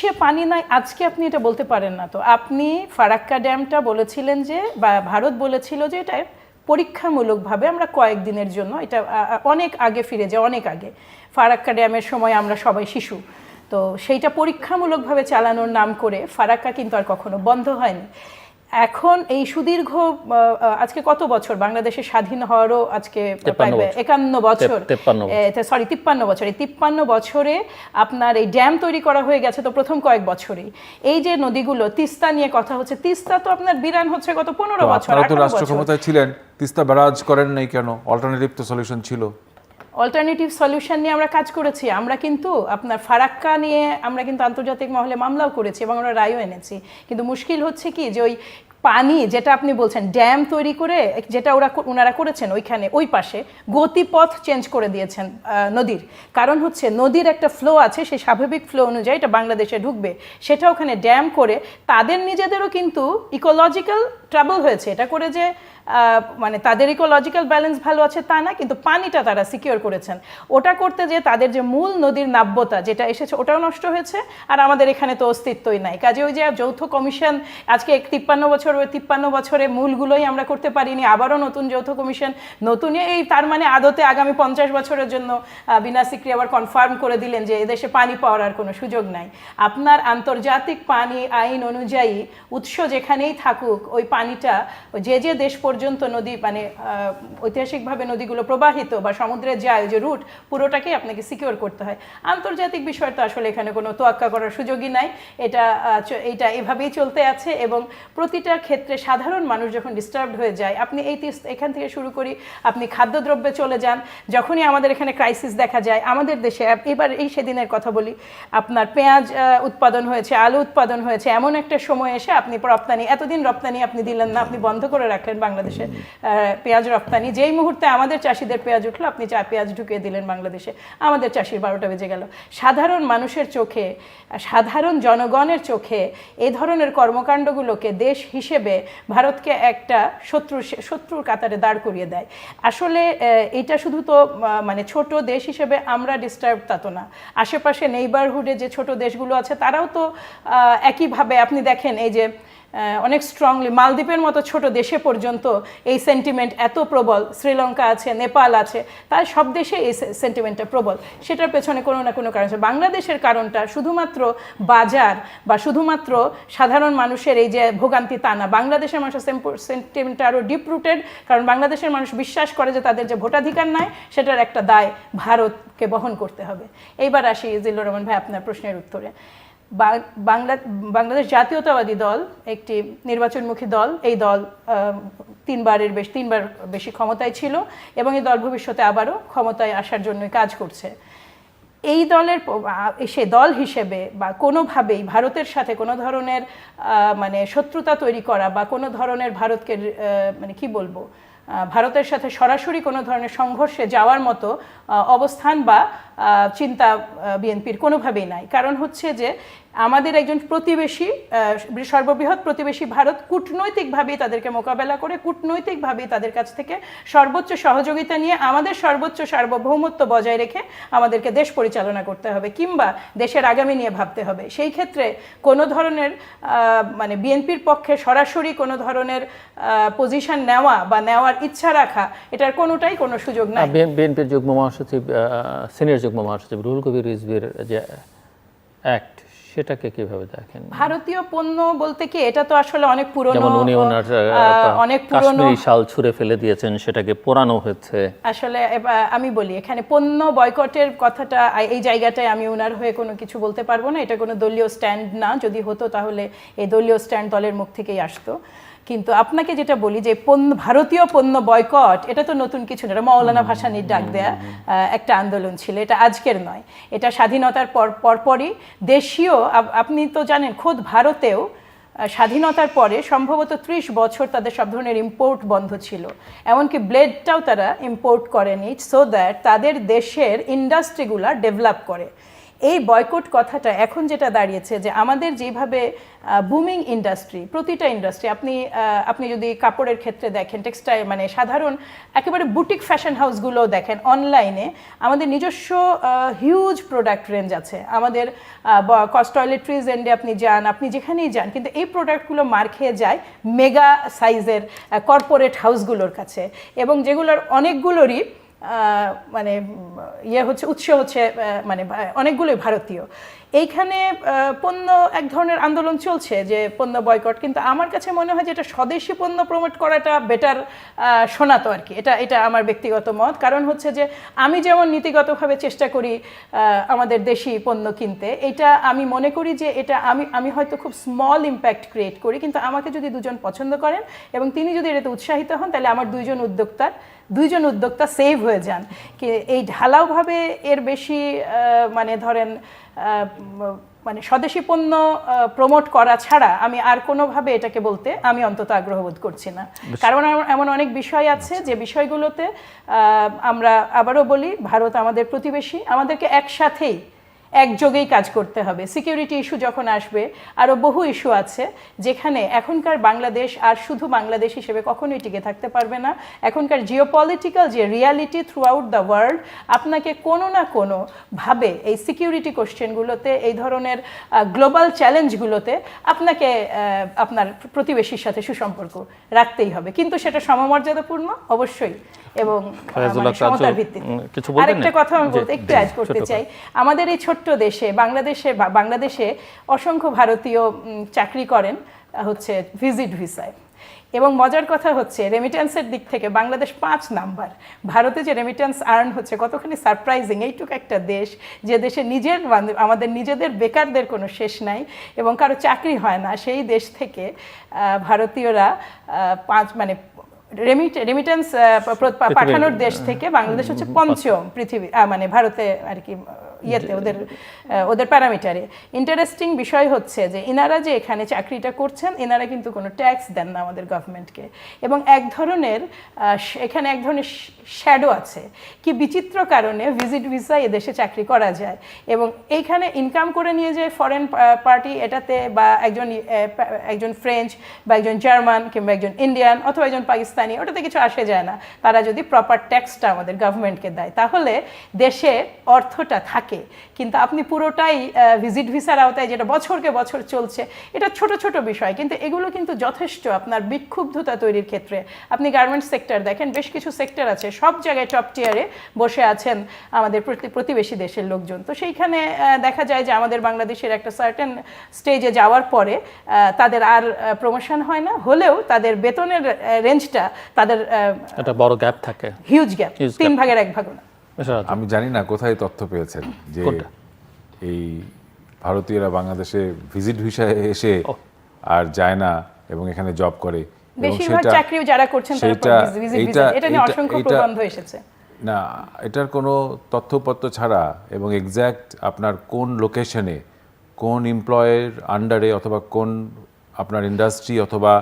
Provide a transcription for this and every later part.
উৎসে পানি নাই, আজকে আপনি এটা বলতে পারেন না তো। আপনি ফারাক্কা ড্যামটা বলেছিলেন যে, বা ভারত বলেছিল যে, এটা পরীক্ষামূলকভাবে আমরা কয়েকদিনের জন্য, এটা অনেক আগে ফিরে যায়, অনেক আগে। ফারাক্কা ড্যামের সময় আমরা সবাই শিশু। তো সেইটা পরীক্ষামূলকভাবে চালানোর নাম করে ফারাক্কা কিন্তু আর কখনো বন্ধ হয়নি। এখন এই সুদীর্ঘ আজকে কত বছর? বাংলাদেশের স্বাধীন হওয়ারও আজকে। একান্ন বছর। সরি তিপ্পান্ন বছর। এই তিপ্পান্ন বছরে আপনার এই ড্যাম তৈরি করা হয়ে গেছে তো প্রথম কয়েক বছরেই। এই যে নদীগুলো তিস্তা নিয়ে কথা হচ্ছে। তিস্তা তো আপনার বিরান হচ্ছে গত পনেরো বছর তো রাষ্ট্র ক্ষমতায় ছিলেন তিস্তা ব্যারাজ করেন নাই কেন? অল্টারনেটিভ তো সলিউশন ছিল। অল্টারনেটিভ সলিউশন নিয়ে আমরা কাজ করেছি। আমরা কিন্তু আপনার ফারাক্কা নিয়ে আমরা কিন্তু আন্তর্জাতিক মহলে মামলাও করেছি এবং আমরা রায়ও এনেছি। কিন্তু মুশকিল হচ্ছে কি যে ওই পানি যেটা আপনি বলছেন, ড্যাম তৈরি করে যেটা ওরা ওনারা করেছেন ওইখানে, ওই পাশে, গতিপথ চেঞ্জ করে দিয়েছেন নদীর। কারণ হচ্ছে নদীর একটা ফ্লো আছে, সেই স্বাভাবিক ফ্লো অনুযায়ী এটা বাংলাদেশে ঢুকবে। সেটা ওখানে ড্যাম করে তাদের নিজেদেরও কিন্তু ইকোলজিক্যাল ট্রাবল হয়েছে। এটা করে যে মানে তাদের ইকোলজিক্যাল ব্যালেন্স ভালো আছে তা না, কিন্তু পানিটা তারা সিকিওর করেছেন। ওটা করতে যে তাদের যে মূল নদীর নাব্যতা যেটা এসেছে, ওটাও নষ্ট হয়েছে, আর আমাদের এখানে তো অস্তিত্বই নাই। কাজে ওই যে যৌথ কমিশন আজকে তিপ্পান্ন বছর, ওই তিপ্পান্ন বছরে মূলগুলোই আমরা করতে পারিনি, আবারও নতুন যৌথ কমিশন নতুন এই তার মানে আদতে আগামী পঞ্চাশ বছরের জন্য বিনা সিক্রি আবার কনফার্ম করে দিলেন যে এদেশে পানি পাওয়ার আর কোনো সুযোগ নাই। আপনার আন্তর্জাতিক পানি আইন অনুযায়ী উৎস যেখানেই থাকুক, ওই পানিটা যে যে দেশ পর্যন্ত নদী মানে ঐতিহাসিকভাবে নদীগুলো প্রবাহিত বা সমুদ্রে যায় যে রুট পুরোটাকেই আপনাকে সিকিওর করতে হয়। আন্তর্জাতিক বিষয় তো আসলে এখানে কোনো তোয়াক্কা করার সুযোগই নাই। এটা এইটা এভাবেই চলতে আছে এবং প্রতিটা ক্ষেত্রে সাধারণ মানুষ যখন ডিস্টার্বড হয়ে যায়, আপনি এই এখান থেকে শুরু করি, আপনি খাদ্যদ্রব্যে চলে যান, যখনই আমাদের এখানে ক্রাইসিস দেখা যায়, আমাদের দেশে এবার এই সেদিনের কথা বলি, আপনার পেঁয়াজ উৎপাদন হয়েছে, আলু উৎপাদন হয়েছে, এমন একটা সময় এসে আপনি রপ্তানি, এতদিন রপ্তানি আপনি দিলেন না, আপনি বন্ধ করে রাখলেন বাংলাদেশে আহ, পেঁয়াজ রপ্তানি। যেই মুহূর্তে আমাদের চাষিদের পেঁয়াজ উঠল আপনি চা পেঁয়াজ ঢুকিয়ে দিলেন বাংলাদেশে। আমাদের চাষির বারোটা বেজে গেল। সাধারণ মানুষের চোখে সাধারণ জনগণের চোখে এই ধরনের কর্মকাণ্ডগুলোকে দেশ হিসেবে ভারতকে একটা শত্রু শত্রুর কাতারে দাঁড় করিয়ে দেয়। আসলে এটা শুধু তো মানে ছোট দেশ হিসেবে আমরা ডিস্টার্ব তা তো না। আশেপাশে নেইবারহুডে যে ছোট দেশগুলো আছে তারাও তো একইভাবে আপনি দেখেন এই যে অনেক স্ট্রংলি মালদ্বীপের মতো ছোট দেশে পর্যন্ত এই সেন্টিমেন্ট এত প্রবল। শ্রীলঙ্কা আছে, নেপাল আছে, তার সব দেশে এই সেন্টিমেন্টটা প্রবল। সেটার পেছনে কোনো না কোনো কারণ আছে। বাংলাদেশের কারণটা শুধুমাত্র বাজার বা শুধুমাত্র সাধারণ মানুষের এই যে ভোগান্তি তা না। বাংলাদেশের মানুষের সেন্টিমেন্টটা আরও ডিপ রুটেড কারণ বাংলাদেশের মানুষ বিশ্বাস করে যে তাদের যে ভোটাধিকার নাই, সেটার একটা দায় ভারতকে বহন করতে হবে। এইবার আসি জিল্লুর রহমান ভাই আপনার প্রশ্নের উত্তরে। বাংলা বাংলাদেশ জাতীয়তাবাদী দল, একটি নির্বাচনমুখী দল, এই দল তিনবারের বেশ তিনবার বেশি ক্ষমতায় ছিল এবং এই দল ভবিষ্যতে আবারও ক্ষমতায় আসার জন্য কাজ করছে। এই দলের সে দল হিসেবে বা কোনোভাবেই ভারতের সাথে কোনো ধরনের মানে শত্রুতা তৈরি করা বা কোনো ধরনের ভারতকে মানে কি বলব ভারতের সাথে সরাসরি কোনো ধরনের সংঘর্ষে যাওয়ার মতো অবস্থান বা চিন্তা বিএনপির কোনোভাবেই নাই। কারণ হচ্ছে যে আমাদের একজন প্রতিবেশী সর্ববৃহৎ প্রতিবেশী ভারত কূটনৈতিকভাবেই তাদেরকে মোকাবেলা করে, কূটনৈতিকভাবেই তাদের কাছ থেকে সর্বোচ্চ সহযোগিতা নিয়ে আমাদের সর্বোচ্চ সার্বভৌমত্ব বজায় রেখে আমাদেরকে দেশ পরিচালনা করতে হবে কিংবা দেশের আগামী নিয়ে ভাবতে হবে। সেই ক্ষেত্রে কোনো ধরনের মানে বিএনপির পক্ষে সরাসরি কোনো ধরনের পজিশন নেওয়া বা নেওয়ার ইচ্ছা রাখা, এটার কোনোটাই কোনো সুযোগ নাই। বিএনপির যুগ্ম মহাসচিব সিনিয়র যুগ্ম মহাসচিব রুহুল কবির রিজভির যে অ্যাক্ট সেটাকে কীভাবে দেখেন? ভারতীয় পণ্য বলতে কি এটা তো আসলে অনেক পুরনো যেমন উনি ওনার অনেক পুরনো। শাল ছুঁড়ে ফেলে দিয়েছেন সেটাকে পোড়ানো হয়েছে। আসলে আমি বলি এখানে পণ্য বয়কটের কথাটা এই জায়গাটায় আমি ওনার হয়ে কোনো কিছু বলতে পারব না এটা কোনো দলীয় স্ট্যান্ড না। যদি হতো তাহলে এই দলীয় স্ট্যান্ড দলের মুখ থেকেই আসতো। কিন্তু আপনাকে যেটা বলি যে পণ্য, ভারতীয় পণ্য বয়কট, এটা তো নতুন কিছু না মৌলানা ভাসানির ডাক দেয়া একটা আন্দোলন ছিল, এটা আজকের নয়। এটা স্বাধীনতার পর, পরপরই দেশীয় আপনি তো জানেন খোদ ভারতেও স্বাধীনতার পরে সম্ভবত ত্রিশ বছর তাদের সব ধরনের ইম্পোর্ট বন্ধ ছিল। এমনকি ব্লেডটাও তারা ইম্পোর্ট করেনি সো দ্যাট তাদের দেশের ইন্ডাস্ট্রিগুলা ডেভেলপ করে। এই বয়কট কথাটা এখন যেটা দাঁড়িয়েছে যে আমাদের যেভাবে বুমিং ইন্ডাস্ট্রি প্রতিটা ইন্ডাস্ট্রি আপনি আপনি যদি কাপড়ের ক্ষেত্রে দেখেন টেক্সটাইল মানে সাধারণ, একেবারে বুটিক ফ্যাশন হাউসগুলো দেখেন অনলাইনে আমাদের নিজস্ব হিউজ প্রোডাক্ট রেঞ্জ আছে। আমাদের কস্ট টয়লেট্রিজ এন্ডে আপনি যান, আপনি যেখানেই যান, কিন্তু এই প্রোডাক্টগুলো মার খেয়ে যায় মেগা সাইজের কর্পোরেট হাউসগুলোর কাছে। এবং যেগুলোর অনেকগুলোরই মানে ইয়ে হচ্ছে, উৎস হচ্ছে মানে অনেকগুলোই ভারতীয়। এইখানে পণ্য এক ধরনের আন্দোলন চলছে যে পণ্য বয়কট কিন্তু আমার কাছে মনে হয় যে এটা স্বদেশি পণ্য প্রমোট করাটা বেটার শোনাতো আর কি। এটা এটা আমার ব্যক্তিগত মত। কারণ হচ্ছে যে আমি যেমন নীতিগতভাবে চেষ্টা করি আমাদের দেশি পণ্য কিনতে, এটা আমি মনে করি যে এটা আমি আমি হয়তো খুব স্মল ইম্প্যাক্ট ক্রিয়েট করি, কিন্তু আমাকে যদি দুজন পছন্দ করেন এবং তিনি যদি এটাতে উৎসাহিত হন, তাহলে আমার দুইজন উদ্যোক্তার দুইজন উদ্যোক্তা সেভ হয়ে যান। কি এই ঢালাওভাবে এর বেশি মানে ধরেন মানে স্বদেশি পণ্য প্রমোট করা ছাড়া আমি আর কোনোভাবে এটাকে বলতে আমি অন্তত আগ্রহ বোধ করছি না। কারণ এমন- এমন অনেক বিষয় আছে যে বিষয়গুলোতে আমরা আবারও বলি ভারত আমাদের প্রতিবেশী আমাদেরকে একসাথেই একযোগেই কাজ করতে হবে। সিকিউরিটি ইস্যু যখন আসবে আরও বহু ইস্যু আছে, যেখানে এখনকার বাংলাদেশ আর শুধু বাংলাদেশ হিসেবে কখনোই টিকে থাকতে পারবে না। এখনকার জিওপলিটিক্যাল যে reality through out the world আপনাকে কোনো না কোনো ভাবে এই সিকিউরিটি কোশ্চেনগুলোতে এই ধরনের গ্লোবাল চ্যালেঞ্জগুলোতে আপনাকে আপনার প্রতিবেশীর সাথে সুসম্পর্ক রাখতেই হবে। কিন্তু সেটা সমমর্যাদাপূর্ণ? অবশ্যই। এবং মানে সমতার ভিত্তিতে। আরেকটা কথা আমি বলতে একটু অ্যাড করতে চাই। আমাদের এই ছোট্ট দেশে বাংলাদেশে বাংলাদেশে অসংখ্য ভারতীয় চাকরি করেন হচ্ছে ভিজিট ভিসায় এবং মজার কথা হচ্ছে রেমিটেন্সের দিক থেকে বাংলাদেশ পাঁচ নাম্বার। ভারতে যে রেমিটেন্স আর্ন হচ্ছে কতখানি সারপ্রাইজিং এইটুকু একটা দেশ যে দেশে নিজের আমাদের নিজেদের বেকারদের কোনো শেষ নাই এবং কারও চাকরি হয় না। সেই দেশ থেকে ভারতীয়রা পাঁচ মানে রেমিটেন্স পাঠানোর দেশ থেকে বাংলাদেশ হচ্ছে পঞ্চম পৃথিবী মানে ভারতে আর কি ইয়েতে, ওদের ওদের প্যারামিটারে। ইন্টারেস্টিং বিষয় হচ্ছে যে, এনারা যে এখানে চাকরিটা করছেন, এনারা কিন্তু কোনো ট্যাক্স দেন না আমাদের গভর্নমেন্টকে। এবং এক ধরনের এখানে এক ধরনের শ্যাডো আছে, কি বিচিত্র কারণে ভিজিট ভিসা এদেশে চাকরি করা যায়। এবং এইখানে ইনকাম করে নিয়ে যায় ফরেন পার্টি এটাতে বা একজন একজন ফ্রেঞ্চ বা একজন জার্মান কিংবা একজন ইন্ডিয়ান অথবা একজন পাকিস্তানি ওটাতে কিছু আসে যায় না। তারা যদি প্রপার ট্যাক্সটা আমাদের গভর্নমেন্টকে দেয়, তাহলে দেশে অর্থটা থাকে কিন্তু আপনি পুরোটাই ভিজিট ভিসার আওতায় যেটা বছরকে বছর চলছে এটা ছোট ছোট বিষয়। কিন্তু এগুলো কিন্তু যথেষ্ট আপনার বিক্ষুব্ধতা তৈরির ক্ষেত্রে। আপনি গার্মেন্টস সেক্টর দেখেন বেশ কিছু সেক্টর আছে। সব জায়গায় টপ টিয়ারে বসে আছেন আমাদের প্রতিবেশী দেশের লোকজন। তো সেইখানে দেখা যায় যে আমাদের বাংলাদেশের একটা সার্টেন স্টেজে যাওয়ার পরে তাদের আর প্রমোশন হয় না। হলেও তাদের বেতনের রেঞ্জটা তাদের একটা বড় গ্যাপ থাকে। হিউজ গ্যাপ তিন ভাগের এক ভাগ না। আমি জানি না কোথায় তথ্য পেয়েছেন যে এই ভারতীয়রা বাংলাদেশে ভিজিট ভিসায় এসে আর যায় না এবং এখানে জব করে। এবং বেশিরভাগ সেটা- চাকরিও যারা করছেন তারা এইটা- এটা নিয়ে অসংখ্য প্রবন্ধ এসেছে। না এটার কোনো তথ্যপত্র ছাড়া এবং এক্স্যাক্ট আপনার কোন লোকেশনে কোন এমপ্লয়ের আন্ডারে অথবা কোন আপনার ইন্ডাস্ট্রি অথবা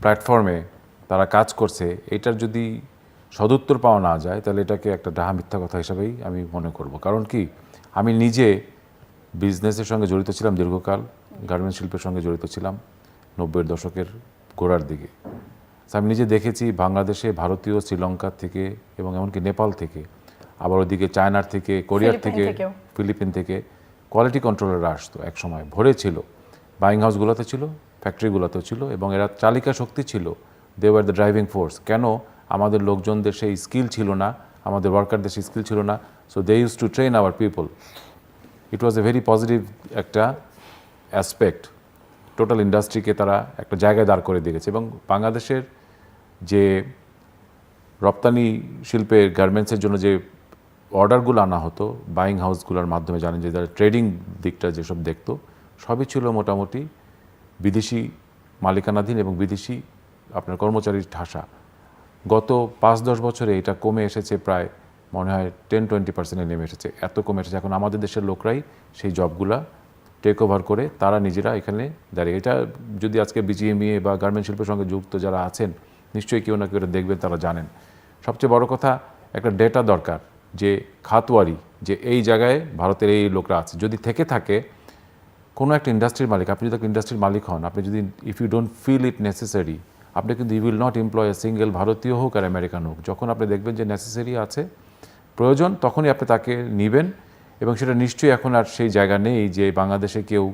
প্ল্যাটফর্মে তারা কাজ করছে এটার যদি সদুত্তর পাওয়া না যায় তাহলে এটাকে একটা ডাহা মিথ্যা কথা হিসাবেই আমি মনে করব। কারণ কি? আমি নিজে বিজনেসের সঙ্গে জড়িত ছিলাম দীর্ঘকাল গার্মেন্টস শিল্পের সঙ্গে জড়িত ছিলাম নব্বইয়ের দশকের গোড়ার দিকে। আমি নিজে দেখেছি বাংলাদেশে ভারতীয় শ্রীলঙ্কা থেকে এবং এমনকি নেপাল থেকে আবার ওদিকে চায়নার থেকে কোরিয়ার থেকে ফিলিপিন থেকে কোয়ালিটি কন্ট্রোলাররা আসতো এক সময় ভরে ছিল বাইং হাউসগুলোতে ছিল ফ্যাক্টরিগুলোতেও ছিল এবং এরা চালিকা শক্তি ছিল। They were the driving force কেন? আমাদের লোকজনদের সেই স্কিল ছিল না, আমাদের ওয়ার্কারদের সেই স্কিল ছিল না so they use to train our people it was a very positive একটা অ্যাসপেক্ট টোটাল ইন্ডাস্ট্রিকে তারা একটা জায়গায় দাঁড় করে দিয়েছে এবং বাংলাদেশের যে রপ্তানি শিল্পের গার্মেন্টসের জন্য যে অর্ডারগুলো আনা হতো বাইং হাউসগুলোর মাধ্যমে জানেন যে যারা ট্রেডিং দিকটা যেসব দেখতো, সবই ছিল মোটামুটি বিদেশি মালিকানাধীন এবং বিদেশি আপনার কর্মচারীর ঠাসা। গত পাঁচ, দশ বছরে এটা কমে এসেছে প্রায়, মনে হয় টেন টোয়েন্টি পার্সেন্টে নেমে এসেছে। এত কমে এসেছে। এখন আমাদের দেশের লোকরাই সেই জবগুলা টেক ওভার করে তারা নিজেরা এখানে দাঁড়িয়ে। এটা যদি আজকে বিজিএমইএ বা গার্মেন্ট শিল্পের সঙ্গে যুক্ত যারা আছেন, নিশ্চয়ই কেউ না কেউ এটা দেখবেন, তারা জানেন। সবচেয়ে বড় কথা, একটা ডেটা দরকার যে খাতওয়ারি, যে এই জায়গায় ভারতের এই লোকরা আছে। যদি থেকে থাকে, কোনো একটা ইন্ডাস্ট্রির মালিক, আপনি যদি ইন্ডাস্ট্রির মালিক হন, আপনি যদি if you don't feel it necessary আপনি কিন্তু you will not employ a single ভারতীয় হোক আর আমেরিকান হোক। যখন আপনি দেখবেন যে নেসেসারি আছে, প্রয়োজন, তখনই আপনি তাকে নেবেন এবং সেটা নিশ্চয়ই এখন আর সেই জায়গা নেই যে বাংলাদেশে কেউ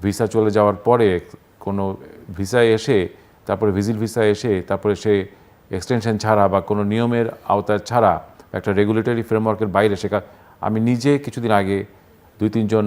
ভিসা চলে যাওয়ার পরে কোনো ভিসায় এসে, তারপরে ভিজিট ভিসা এসে, তারপরে সে এক্সটেনশন ছাড়া বা কোনো নিয়মের আওতায় ছাড়া একটা রেগুলেটরি ফ্রেমওয়ার্কের বাইরে শেখা। আমি নিজে কিছুদিন আগে দুই, তিনজন